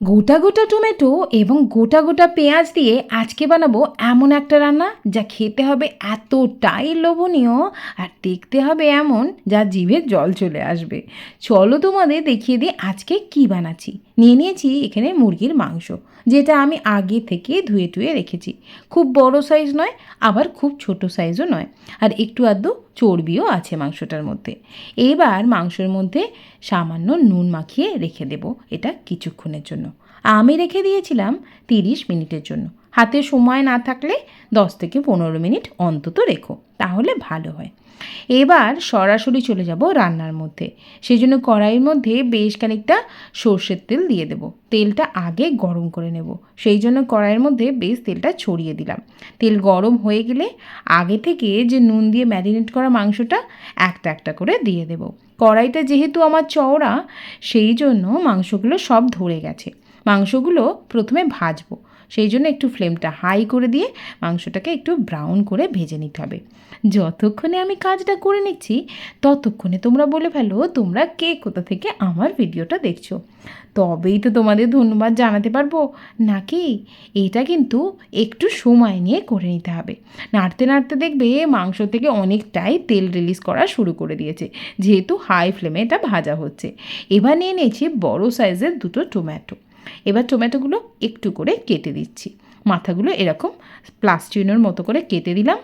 গোটা গোটা টমেটো এবং গোটা গোটা পেঁয়াজ দিয়ে আজকে বানাবো এমন একটা রান্না যা খেতে হবে এতটাই লোভনীয় আর দেখতে হবে এমন যা জিভে জল চলে আসবে। চলো তোমাদের দেখিয়ে দিই আজকে কি বানাচ্ছি। নিয়ে নিয়েছি এখানে মুরগির মাংস, যেটা আমি আগে থেকে ধুয়ে টুয়ে রেখেছি। খুব বড় সাইজ নয়, আবার খুব ছোট সাইজও নয়। আর একটু আধটু চর্বিও আছে মাংসটার মধ্যে। এবার মাংসের মধ্যে সামান্য নুন মাখিয়ে রেখে দেব এটা কিছুক্ষণের জন্য। আমি রেখে দিয়েছিলাম তিরিশ মিনিটের জন্য। হাতে সময় না থাকলে দশ থেকে পনেরো মিনিট অন্তত রেখো। তাহলে ভালো হয়। এবার সরাসরি চলে যাব রান্নার মধ্যে। সেই জন্য কড়াইয়ের মধ্যে বেশ খানিকটা সর্ষের তেল দিয়ে দেব। তেলটা আগে গরম করে নেব। সেই জন্য কড়াইয়ের মধ্যে বেশ তেলটা ছড়িয়ে দিলাম। তেল গরম হয়ে গেলে আগে থেকে যে নুন দিয়ে ম্যারিনেট করা মাংসটা একটা একটা করে দিয়ে দেব। কড়াইটা যেহেতু আমার চওড়া, সেই জন্য মাংসগুলো সব ধরে গেছে। মাংসগুলো প্রথমে ভাজবো। সেই জন্য একটু ফ্লেমটা হাই করে দিয়ে মাংসটাকে একটু ব্রাউন করে ভেজে নিতে হবে। যতক্ষণে আমি কাজটা করে নিচ্ছি, ততক্ষণে তোমরা বলে ফেলো তোমরা কে কোথা থেকে আমার ভিডিওটা দেখছ। তবেই তো তোমাদের ধন্যবাদ জানাতে পারব। নাকি? এটা কিন্তু একটু সময় নিয়ে করে নিতে হবে। নাড়তে নাড়তে দেখবে মাংস থেকে অনেকটাই তেল রিলিজ করা শুরু করে দিয়েছে, যেহেতু হাই ফ্লেমে এটা ভাজা হচ্ছে। এবার নিয়ে নিয়েছি বড় সাইজের দুটো টমেটো এবার টমেটোগুলো একটু করে কেটে দিচ্ছি। মাথাগুলো এরকম প্লাস্টিনের মতো করে কেটে দিলাম।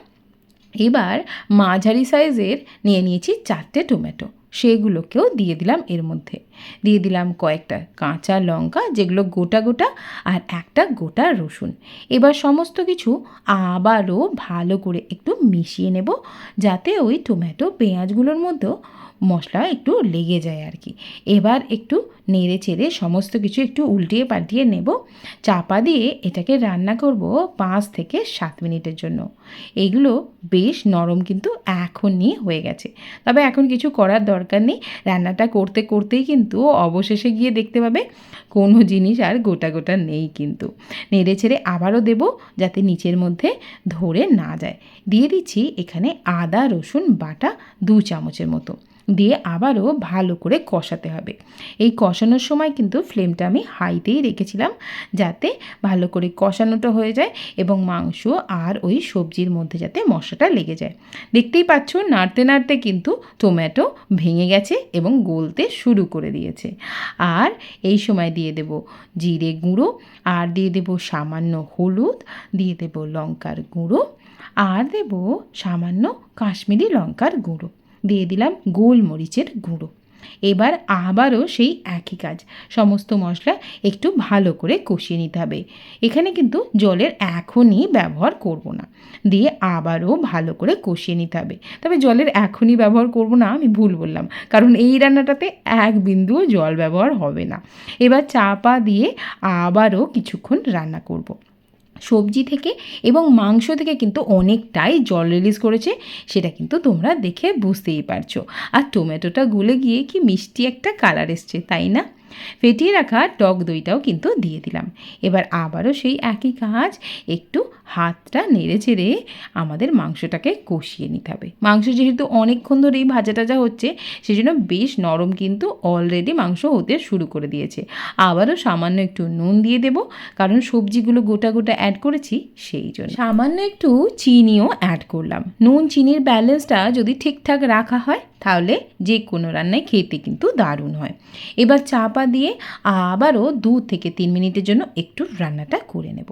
এবার মাঝারি সাইজের নিয়ে নিয়েছি চারটে টমেটো। সেগুলোকেও দিয়ে দিলাম এর মধ্যে। দিয়ে দিলাম কয়েকটা কাঁচা লঙ্কা, যেগুলো গোটা গোটা আর একটা গোটা রসুন। এবার সমস্ত কিছু আবারও ভালো করে একটু মিশিয়ে নেব, যাতে ওই টমেটো পেঁয়াজগুলোর মধ্যেও মশলা একটু লেগে যায় আর কি। এবার একটু নেড়ে চেড়ে সমস্ত কিছু একটু উল্টিয়ে পাল্টিয়ে নেব। চাপা দিয়ে এটাকে রান্না করব পাঁচ থেকে সাত মিনিটের জন্য। এগুলো বেশ নরম কিন্তু এখনই হয়ে গেছে। তবে এখন কিছু করার দরকার নেই। রান্নাটা করতে করতেই কিন্তু অবশেষে গিয়ে দেখতে পাবে কোনো জিনিস আর গোটা গোটা নেই কিন্তু। নেড়ে ছেড়ে আবারও দেব যাতে নিচের মধ্যে ধরে না যায়। দিয়ে দিচ্ছি এখানে আদা, রসুন, বাটা দু চামচের মতো। দিয়ে আবারও ভালো করে কষাতে হবে। এই কষানোর সময় কিন্তু ফ্লেমটা আমি হাইতেই রেখেছিলাম যাতে ভালো করে কষানোটা হয়ে যায় এবং মাংস আর ওই সবজির মধ্যে যাতে মশলাটা লেগে যায়। দেখতেই পাচ্ছ, নাড়তে নাড়তে কিন্তু টমেটো ভেঙে গেছে এবং গলতে শুরু করে দিয়েছে। আর এই সময় দিয়ে দেব জিরে গুঁড়ো, আর দিয়ে দেব সামান্য হলুদ, দিয়ে দেব লঙ্কার গুঁড়ো, আর দেব সামান্য কাশ্মীরি লঙ্কার গুঁড়ো। দিয়ে দিলাম গোলমরিচের গুঁড়ো। এবার আবারও সেই একই কাজ। সমস্ত মশলা একটু ভালো করে কষিয়ে নিতে হবে। এখানে কিন্তু জলের এখনই ব্যবহার করব না। দিয়ে আবারও ভালো করে কষিয়ে নিতে হবে। তবে জলের এখনই ব্যবহার করব না, আমি ভুল বললাম। কারণ এই রান্নাটাতে এক বিন্দুও জল ব্যবহার হবে না। এবার চাপা দিয়ে আবারও কিছুক্ষণ রান্না করব। সবজি থেকে এবং মাংস থেকে কিন্তু অনেকটাই জল রিলিজ করেছে, সেটা কিন্তু তোমরা দেখে বুঝতেই পারছ। আর টমেটোটা গুলে গিয়ে কি মিষ্টি একটা কালার এসছে, তাই না? ফেটিয়ে রাখা টক দইটাও কিন্তু দিয়ে দিলাম। এবার আবারও সেই একই কাজ, একটু হাতটা নেড়ে চেড়ে আমাদের মাংসটাকে কষিয়ে নিতে হবে। মাংস যেহেতু অনেকক্ষণ ধরেই ভাজা টাজা হচ্ছে, সেজন্য বেশ নরম কিন্তু অলরেডি মাংস হতে শুরু করে দিয়েছে। আবারও সামান্য একটু নুন দিয়ে দেব, কারণ সবজিগুলো গোটা গোটা অ্যাড করেছি সেই জন্য। সামান্য একটু চিনিও অ্যাড করলাম। নুন, চিনির ব্যালেন্সটা যদি ঠিকঠাক রাখা হয়, তাহলে যে কোনো রান্নায় খেতে কিন্তু দারুণ হয়। এবার চাপা দিয়ে আবারও দু থেকে তিন মিনিটের জন্য একটু রান্নাটা করে নেব।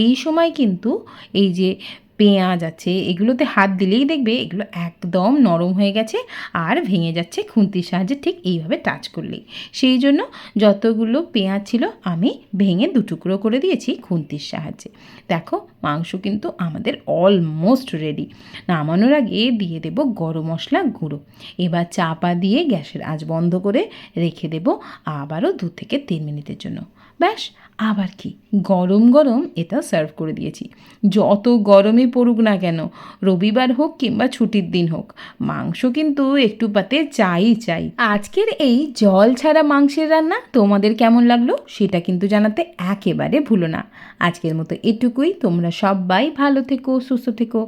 এই সময় কিন্তু এই যে পেঁয়াজ আছে, এগুলোতে হাত দিলেই দেখবে এগুলো একদম নরম হয়ে গেছে আর ভেঙে যাচ্ছে খুন্তির সাহায্যে ঠিক এইভাবে টাচ করলেই। সেই জন্য যতগুলো পেঁয়াজ ছিল আমি ভেঙে দুটুকরো করে দিয়েছি খুন্তির সাহায্যে। দেখো মাংস কিন্তু আমাদের অলমোস্ট রেডি নামানোর আগে দিয়ে দেব গরম মশলা গুঁড়ো। এবার চাপা দিয়ে গ্যাসের আঁচ বন্ধ করে রেখে দেব আবারও দু থেকে তিন মিনিটের জন্য। ব্যাস, আবার কি? গরম গরম এটা সার্ভ করে দিয়েছি। যত গরমে পড়ুক না কেন, রবিবার হোক কিংবা ছুটির দিন হোক, মাংস কিন্তু একটু পাতে চাই চাই। আজকের এই জল ছাড়া মাংসের রান্না তোমাদের কেমন লাগল সেটা কিন্তু জানাতে একেবারে ভুলো না। আজকের মতো এটুকুই, তোমরা সবাই ভালো থেকো, সুস্থ থেকো,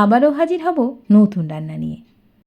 আবারও হাজির হব নতুন রান্না নিয়ে।